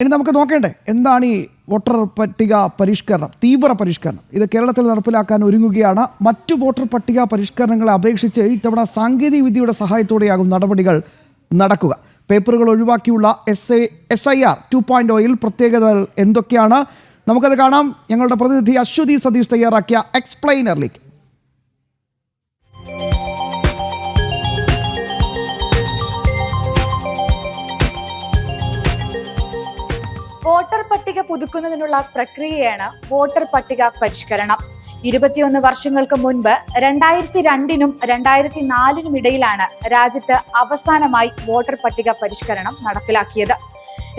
ഇനി നമുക്ക് നോക്കേണ്ടേ എന്താണ് ഈ വോട്ടർ പട്ടിക പരിഷ്കരണം തീവ്ര പരിഷ്കരണം? ഇത് കേരളത്തിൽ നടപ്പിലാക്കാൻ ഒരുങ്ങുകയാണ്. മറ്റു വോട്ടർ പട്ടിക പരിഷ്കരണങ്ങളെ അപേക്ഷിച്ച് ഇത്തവണ സാങ്കേതിക വിദ്യയുടെ സഹായത്തോടെയാകും നടപടികൾ നടക്കുക. പേപ്പറുകൾ ഒഴിവാക്കിയുള്ള S A S I R two point ഒയിൽ പ്രത്യേകതകൾ എന്തൊക്കെയാണ്? നമുക്കത് കാണാം. ഞങ്ങളുടെ പ്രതിനിധി അശ്വതി സതീഷ് തയ്യാറാക്കിയ എക്സ്പ്ലെയിനറിലേക്ക് വോട്ടർ പട്ടിക പുതുക്കുന്നതിനുള്ള പ്രക്രിയയാണ് വോട്ടർ പട്ടിക പരിഷ്കരണം. ഇരുപത്തിയൊന്ന് വർഷങ്ങൾക്ക് മുൻപ് രണ്ടായിരത്തി രണ്ടിനും രണ്ടായിരത്തി നാലിനും ഇടയിലാണ് രാജ്യത്ത് അവസാനമായി വോട്ടർ പട്ടിക പരിഷ്കരണം നടപ്പിലാക്കിയത്.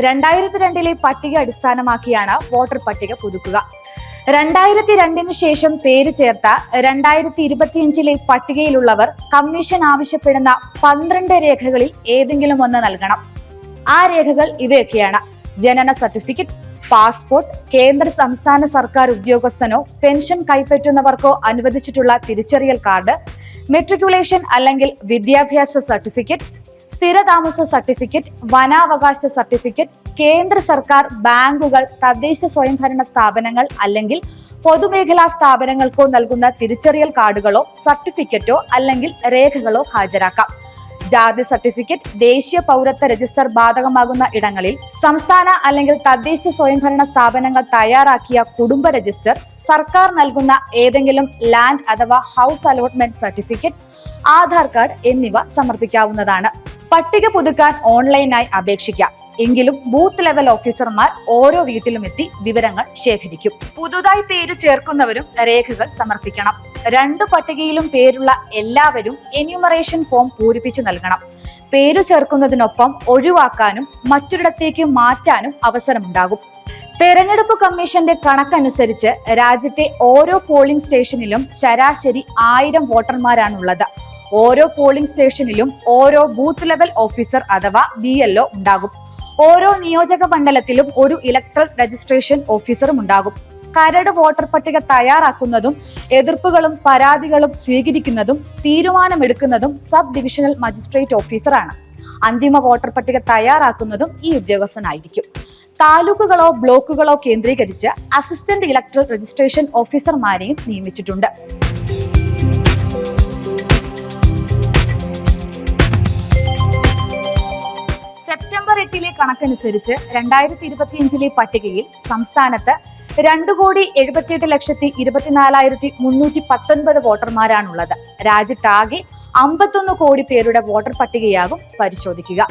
രണ്ടായിരത്തി രണ്ടിലെ പട്ടിക അടിസ്ഥാനമാക്കിയാണ് വോട്ടർ പട്ടിക പുതുക്കുക. രണ്ടായിരത്തി രണ്ടിന് ശേഷം പേര് ചേർത്ത രണ്ടായിരത്തി ഇരുപത്തിയഞ്ചിലെ പട്ടികയിലുള്ളവർ കമ്മീഷൻ ആവശ്യപ്പെടുന്ന പന്ത്രണ്ട് രേഖകളിൽ ഏതെങ്കിലും ഒന്ന് നൽകണം. ആ രേഖകൾ ഇവയൊക്കെയാണ്. ജനന സർട്ടിഫിക്കറ്റ് പാസ്പോർട്ട് കേന്ദ്ര സംസ്ഥാന സർക്കാർ ഉദ്യോഗസ്ഥനോ പെൻഷൻ കൈപ്പറ്റുന്നവർക്കോ അനുവദിച്ചിട്ടുള്ള തിരിച്ചറിയൽ കാർഡ് മെട്രിക്കുലേഷൻ അല്ലെങ്കിൽ വിദ്യാഭ്യാസ സർട്ടിഫിക്കറ്റ് സ്ഥിരതാമസ സർട്ടിഫിക്കറ്റ് വനാവകാശ സർട്ടിഫിക്കറ്റ് കേന്ദ്ര സർക്കാർ ബാങ്കുകൾ തദ്ദേശ സ്വയംഭരണ സ്ഥാപനങ്ങൾ അല്ലെങ്കിൽ പൊതുമേഖലാ സ്ഥാപനങ്ങൾക്കോ നൽകുന്ന തിരിച്ചറിയൽ കാർഡുകളോ സർട്ടിഫിക്കറ്റോ അല്ലെങ്കിൽ രേഖകളോ ഹാജരാക്കാം. ജാതി സർട്ടിഫിക്കറ്റ് ദേശീയ പൗരത്വ രജിസ്റ്റർ ബാധകമാകുന്ന ഇടങ്ങളിൽ സംസ്ഥാന അല്ലെങ്കിൽ തദ്ദേശ സ്വയംഭരണ സ്ഥാപനങ്ങൾ തയ്യാറാക്കിയ കുടുംബ രജിസ്റ്റർ സർക്കാർ നൽകുന്ന ഏതെങ്കിലും ലാൻഡ് അഥവാ house allotment certificate Aadhaar card എന്നിവ സമർപ്പിക്കാവുന്നതാണ്. പട്ടിക പുതുക്കാൻ ഓൺലൈനായി അപേക്ഷിക്കാം. എങ്കിലും ബൂത്ത് ലെവൽ ഓഫീസർമാർ ഓരോ വീട്ടിലും എത്തി വിവരങ്ങൾ ശേഖരിക്കും. പുതുതായി പേര് ചേർക്കുന്നവരും രേഖകൾ സമർപ്പിക്കണം. രണ്ട് പട്ടികയിലും പേരുള്ള എല്ലാവരും എന്യൂമറേഷൻ ഫോം പൂരിപ്പിച്ചു നൽകണം. പേരു ചേർക്കുന്നതിനൊപ്പം ഒഴിവാക്കാനും മറ്റൊരിടത്തേക്ക് മാറ്റാനും അവസരമുണ്ടാകും. തെരഞ്ഞെടുപ്പ് കമ്മീഷന്റെ കണക്കനുസരിച്ച് രാജ്യത്തെ ഓരോ പോളിംഗ് സ്റ്റേഷനിലും ശരാശരി ആയിരം വോട്ടർമാരാണുള്ളത്. ഓരോ പോളിംഗ് സ്റ്റേഷനിലും ഓരോ ബൂത്ത് ലെവൽ ഓഫീസർ അഥവാ ബി ഉണ്ടാകും. ഓരോ നിയോജക മണ്ഡലത്തിലും ഒരു ഇലക്ട്രൽ രജിസ്ട്രേഷൻ ഓഫീസറും ഉണ്ടാകും. കരട് വോട്ടർ പട്ടിക തയ്യാറാക്കുന്നതും എതിർപ്പുകളും പരാതികളും സ്വീകരിക്കുന്നതും തീരുമാനമെടുക്കുന്നതും സബ് ഡിവിഷണൽ മജിസ്ട്രേറ്റ് ഓഫീസറാണ് അന്തിമ വോട്ടർ പട്ടിക തയ്യാറാക്കുന്നതും ഈ ഉദ്യോഗസ്ഥനായിരിക്കും. താലൂക്കുകളോ ബ്ലോക്കുകളോ കേന്ദ്രീകരിച്ച് അസിസ്റ്റന്റ് ഇലക്ട്രൽ രജിസ്ട്രേഷൻ ഓഫീസർമാരെയും നിയമിച്ചിട്ടുണ്ട്. കണക്കനുസരിച്ച് രണ്ടായിരത്തി ഇരുപത്തിയഞ്ചിലെ പട്ടികയിൽ സംസ്ഥാനത്ത് രണ്ടു കോടി എഴുപത്തിയെട്ട് ലക്ഷത്തി ഇരുപത്തിനാലായിരത്തി മുന്നൂറ്റി പത്തൊൻപത് വോട്ടർമാരാണുള്ളത്. രാജ്യത്താകെ അമ്പത്തൊന്ന് കോടി പേരുടെ വോട്ടർ പട്ടികയാകും പരിശോധിക്കുക.